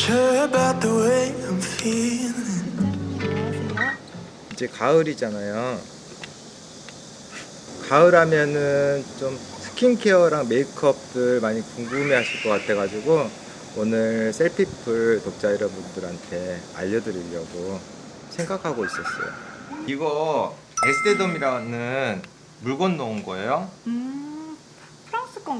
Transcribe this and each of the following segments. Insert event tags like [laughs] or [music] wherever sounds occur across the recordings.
sure about the way I'm feeling. 안녕하세요. 이제 가을이잖아요. 가을 하면은 좀 스킨케어랑 메이크업들 많이 궁금해 하실 것 같아가지고 오늘 셀피풀 독자 여러분들한테 알려드리려고 생각하고 있었어요. 이거 에스테덤이라는 물건 넣은 거예요. 음,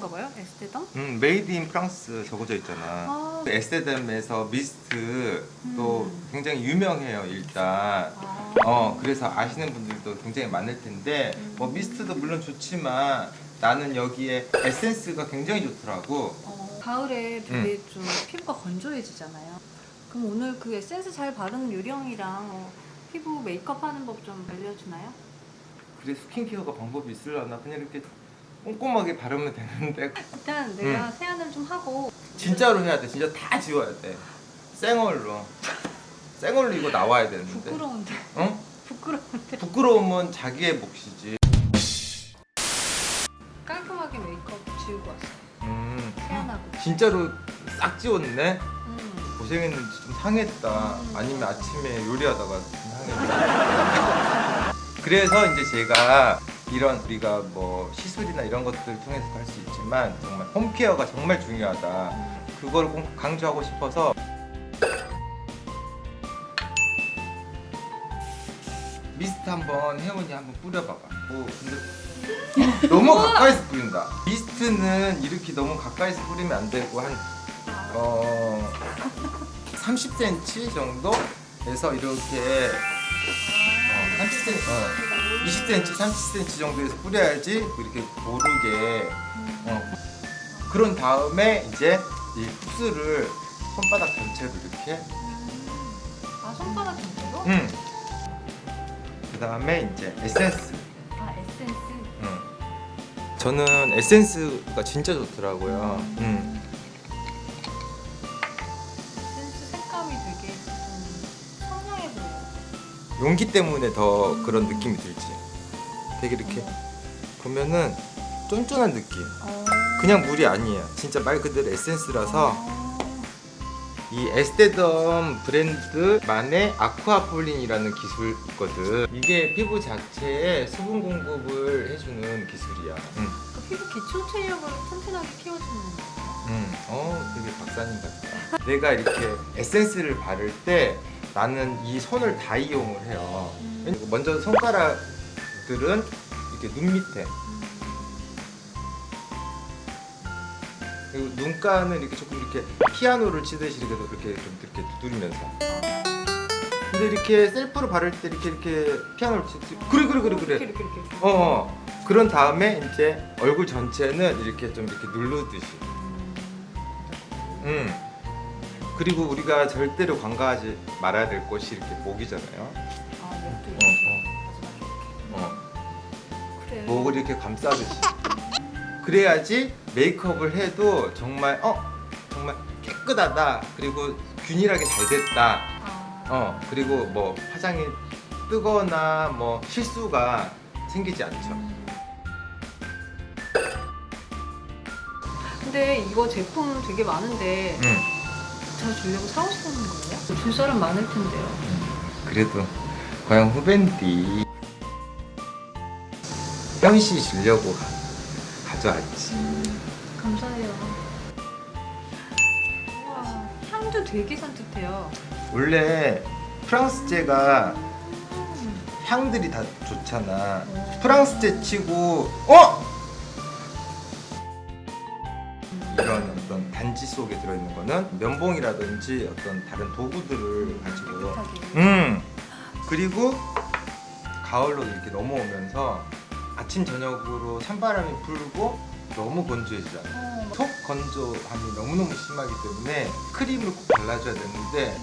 프랑스 건가 봐요? 에스테덤? 음, 메이드 인 프랑스 적어져 있잖아. 아. 에스테덤에서 미스트 또 음. 굉장히 유명해요, 일단. 아. 어 그래서 아시는 분들도 굉장히 많을 텐데 음. 뭐 미스트도 물론 좋지만 나는 여기에 에센스가 굉장히 좋더라고 어, 가을에 되게 좀 피부가 건조해지잖아요. 그럼 오늘 그 에센스 잘 바르는 요령이랑 어, 피부 메이크업 하는 법 좀 알려주나요? 그래 스킨케어가 방법이 있으려나 그냥 이렇게 꼼꼼하게 바르면 되는데. 일단 내가 세안을 좀 하고. 진짜로 해야 돼. 진짜 다 지워야 돼. 생얼로. 생얼로 이거 나와야 되는데. 부끄러운데. 어? 부끄러운데. 부끄러우면 자기의 몫이지. 깔끔하게 메이크업 지우고 왔어요. 음. 세안하고. 진짜로 싹 지웠네? 음. 고생했는지 좀 상했다. 아니면 아침에 요리하다가 좀 상했다. [laughs] 그래서 이제 제가 이런 우리가 뭐 시술이나 이런 것들 통해서 할수 있지만 정말 홈케어가 정말 중요하다. 그걸 꼭 강조하고 싶어서 미스트 한번 혜원이 한번 뿌려봐봐. 오, 근데 너무 가까이서 뿌린다. 미스트는 이렇게 너무 가까이서 뿌리면 안 되고 한 어, 30cm 정도에서 이렇게 어, 30cm, 어, 20cm, 30cm 정도에서 뿌려야지 이렇게 고르게 어, 그런 다음에 이제 이 흡수를 손바닥 전체로 이렇게 아 손바닥 전체로? 음. 그 다음에 이제 에센스 아 에센스. 음. 저는 에센스가 진짜 좋더라고요 음. 용기 때문에 더 그런 느낌이 들지. 되게 이렇게 보면은 쫀쫀한 느낌. 어. 그냥 물이 아니에요. 진짜 말 그대로 에센스라서 어. 이 에스테덤 브랜드만의 아쿠아폴린이라는 기술이 있거든. 이게 피부 자체에 수분 공급을 해주는 기술이야. 응. 그 피부 기초 체력을 튼튼하게 키워주는 거예요. 응. 어, 되게 박사님 같다. 내가 이렇게 에센스를 바를 때 나는 이 손을 다 이용을 해요. 음. 먼저 손가락들은 이렇게 눈 밑에 그리고 눈가는 이렇게 조금 이렇게 피아노를 치듯이 이렇게 이렇게 좀 이렇게 두드리면서 근데 이렇게 셀프로 바를 때 이렇게 이렇게 피아노를 치듯이 그래 그래 그래 그래 이렇게 이렇게. 이렇게. 어, 어 그런 다음에 이제 얼굴 전체는 이렇게 좀 이렇게 누르듯이 음 그리고 우리가 절대로 관가하지 말아야 될 곳이 이렇게 목이잖아요 아 목도 어, 이렇게. 어, 어. 그래. 목을 이렇게 감싸듯이 그래야지 메이크업을 해도 정말 어 정말 깨끗하다 그리고 균일하게 잘 됐다 아. 어 그리고 뭐 화장이 뜨거나 뭐 실수가 생기지 않죠 음. 근데 이거 제품 되게 많은데 음 제가 주려고 사오시는 거예요? 줄 사람 많을 텐데요. 그래도 고향 후배인데 현씨 주려고 가- 가져왔지 감사해요. 우와, 향도 되게 산뜻해요. 원래 프랑스제가 음. 향들이 다 좋잖아. 프랑스제 치고 어? 어떤 단지 속에 들어있는 거는 면봉이라든지 어떤 다른 도구들을 가지고. 음 그리고 가을로 이렇게 넘어오면서 아침 저녁으로 찬바람이 불고 너무 건조해지잖아. 어, 속 건조함이 너무너무 심하기 때문에 크림을 꼭 발라줘야 되는데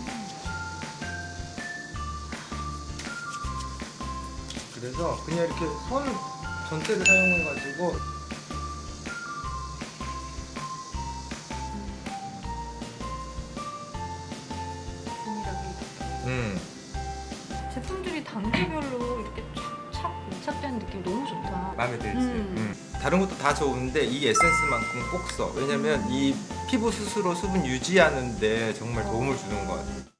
그래서 그냥 이렇게 손 전체를 사용해가지고 음 제품들이 단계별로 이렇게 착착 밀착되는 느낌 너무 좋다. 마음에 들지. 음. 음. 다른 것도 다 좋은데 이 에센스만큼 꼭 써. 왜냐면 이 피부 스스로 수분 유지하는데 정말 도움을 주는 것 같아요.